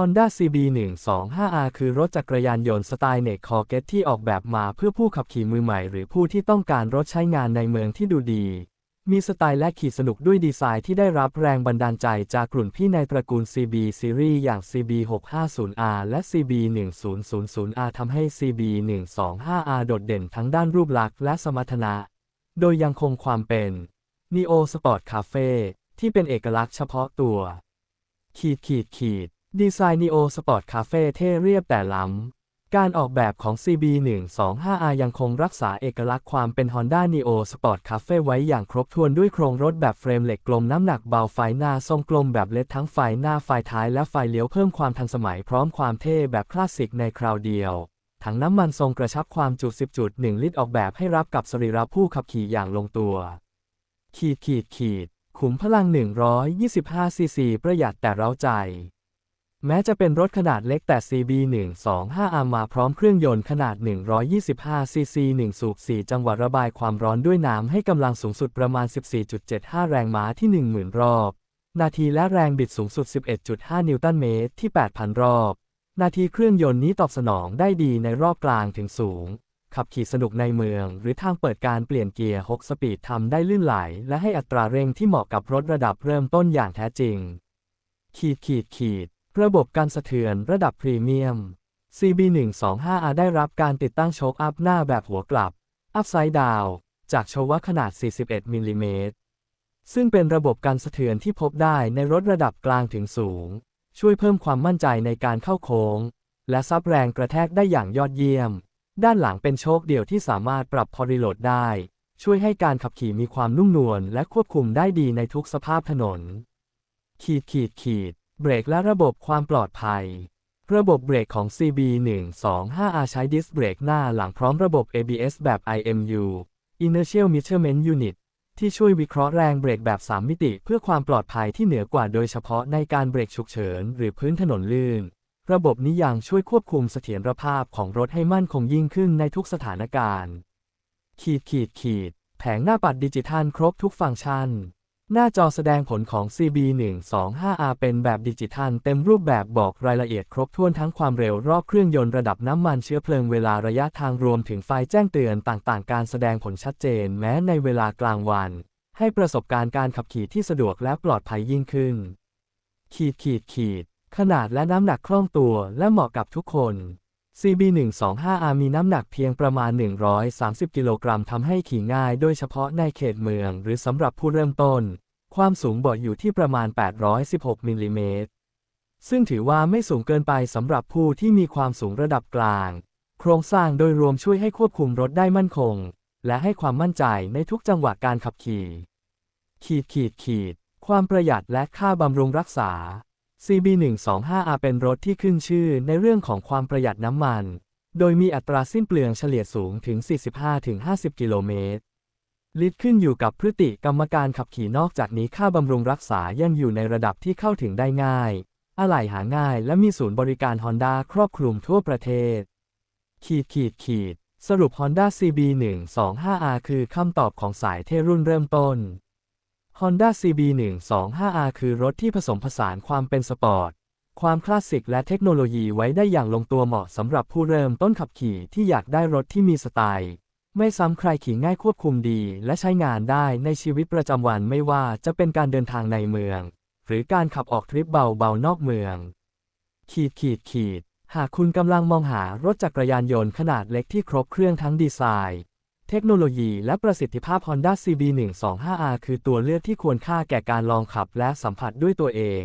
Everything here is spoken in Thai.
Honda CB125R คือรถจักรยานยนต์สไตล์เนกคอเกตที่ออกแบบมาเพื่อผู้ขับขี่มือใหม่ หรือผู้ที่ต้องการรถใช้งานในเมืองที่ดูดี มีสไตล์และขี่สนุกด้วยดีไซน์ที่ได้รับแรงบันดาลใจจากกลุ่นพี่ในตระกูล CB Series อย่าง CB650R และ CB1000R ทำให้ CB125R โดดเด่นทั้งด้านรูปลักษณ์และสมรรถนะ โดยยังคงความเป็น Neo Sport Cafe ที่เป็นเอกลักษณ์เฉพาะตัว ขีดขีดขีด ดีไซน์ Neo Sport Cafe เท่เรียบแต่ล้ำ การออกแบบของ CB125R ยังคงรักษาเอกลักษณ์ความเป็น Honda Neo Sport Cafe ไว้อย่างครบถ้วนด้วยโครงรถแบบเฟรมเหล็กกลมน้ำหนักเบาไฟหน้าทรงกลมแบบเล็ดทั้งไฟหน้าไฟท้ายและไฟเลี้ยวเพิ่มความทันสมัยพร้อมความเท่แบบคลาสสิกในคราวเดียวถังน้ำมันทรงกระชับความจุ 10.1 ลิตรออกแบบให้รับกับสรีระผู้ขับขี่อย่างลงตัว ขีดขีดขีด ขุมพลัง 125 ซีซี ประหยัดแต่เร้าใจ แม้จะเป็นรถขนาดเล็กแต่ CB125R มาพร้อมเครื่องยนต์ขนาด 125ซีซี1สูบ 4 จังหวะระบายความร้อนด้วยน้ำให้กำลังสูงสุดประมาณ 14.75 แรงม้าที่ 10,000 รอบ นาทีและแรงบิดสูงสุด 11.5 นิวตันเมตรที่ 8,000 รอบ นาทีเครื่องยนต์นี้ตอบสนองได้ดีในรอบกลางถึงสูง ขับขี่สนุกในเมือง หรือทางเปิดการเปลี่ยนเกียร์ 6 สปีดทำได้ลื่นไหล และให้อัตราเร่งที่เหมาะกับรถระดับเริ่มต้นอย่างแท้จริง ขีดขีดขีด ระบบการสะเทือนระดับพรีเมียม CB125R ได้รับการติดตั้งโชคอัพหน้าแบบหัวกลับ อัพไซด์ดาว จากชวะขนาด 41 มิลลิเมตร ซึ่งเป็นระบบการสะเทือนที่พบได้ในรถระดับกลางถึงสูง ช่วยเพิ่มความมั่นใจในการเข้าโค้ง และซับแรงกระแทกได้อย่างยอดเยี่ยม ด้านหลังเป็นโชคเดี่ยวที่สามารถปรับพอรีโหลดได้ ช่วยให้การขับขี่มีความนุ่มนวลและควบคุมได้ดีในทุกสภาพถนน ขีดขีดขีด เบรกและระบบความปลอดภัย ระบบเบรกของ CB125R ใช้ดิสเบรกหน้าหลังพร้อมระบบ ABS แบบ IMU Inertial Measurement Unit ที่ช่วยวิเคราะห์แรงเบรกแบบ 3 มิติ เพื่อความปลอดภัยที่เหนือกว่าโดยเฉพาะในการเบรกฉุกเฉิน หรือพื้นถนนลื่น ระบบนี้ยังช่วยควบคุมเสถียรภาพของรถให้มั่นคงยิ่งขึ้นในทุกสถานการณ์ ขีดขีดขีด แผงหน้าปัดดิจิทัลครบทุกฟังก์ชัน หน้าจอแสดงผลของ CB125R เป็นแบบดิจิทัลเต็มรูปแบบบอกรายละเอียดครบถ้วนทั้งความเร็วรอบเครื่องยนต์ระดับน้ำมันเชื้อเพลิงเวลาระยะทางรวมถึงไฟแจ้งเตือนต่างๆ การแสดงผลชัดเจนแม้ในเวลากลางวัน ให้ประสบการณ์การขับขี่ที่สะดวกและปลอดภัยยิ่งขึ้น ขีดขีดขีด ขนาดและน้ำหนักคล่องตัวและเหมาะกับทุกคน CB125R มีน้ำหนักเพียงประมาณ 130 กิโลกรัมทำให้ขี่ง่ายโดยเฉพาะในเขตเมืองหรือสำหรับผู้เริ่มต้น ความสูงบาะอยู่ที่ประมาณ 816 มิลลิเมตร ซึ่งถือว่าไม่สูงเกินไปสำหรับผู้ที่มีความสูงระดับกลาง โครงสร้างโดยรวมช่วยให้ควบคุมรถได้มั่นคง และให้ความมั่นใจในทุกจังหวะการขับขี่ ขีดขีดขีด ความประหยัดและค่าบำรุงรักษา CB125R เป็นรถที่ขึ้นชื่อในเรื่องของความประหยัดน้ำมัน โดยมีอัตราสิ้นเปลืองเฉลี่ยสูงถึง 45-50 กิโลเมตร ลิตรขึ้นอยู่กับพฤติกรรมการขับขี่นอกจากนี้ค่าบำรุงรักษายังอยู่ในระดับที่เข้าถึงได้ง่าย อะไหล่หาง่ายและมีศูนย์บริการ Honda ครอบคลุมทั่วประเทศ ขีดขีดขีด สรุป Honda CB125R คือคำตอบของสายเท่รุ่นเริ่มต้น Honda CB125R คือรถที่ผสมผสานความเป็นสปอร์ต ความคลาสสิกและเทคโนโลยีไว้ได้อย่างลงตัวเหมาะสำหรับผู้เริ่มต้นขับขี่ที่อยากได้รถที่มีสไตล์ ไม่ซ้ำใครขี่ง่ายควบคุมดี และใช้งานได้ในชีวิตประจำวันไม่ว่าจะเป็นการเดินทางในเมือง หรือการขับออกทริปเบาๆนอกเมือง ขีดขีดขีด หากคุณกำลังมองหารถจักรยานยนต์ขนาดเล็กที่ครบเครื่องทั้งดีไซน์ เทคโนโลยีและประสิทธิภาพ Honda CB125R คือตัวเลือกที่ควรค่าแก่การลองขับและสัมผัสด้วยตัวเอง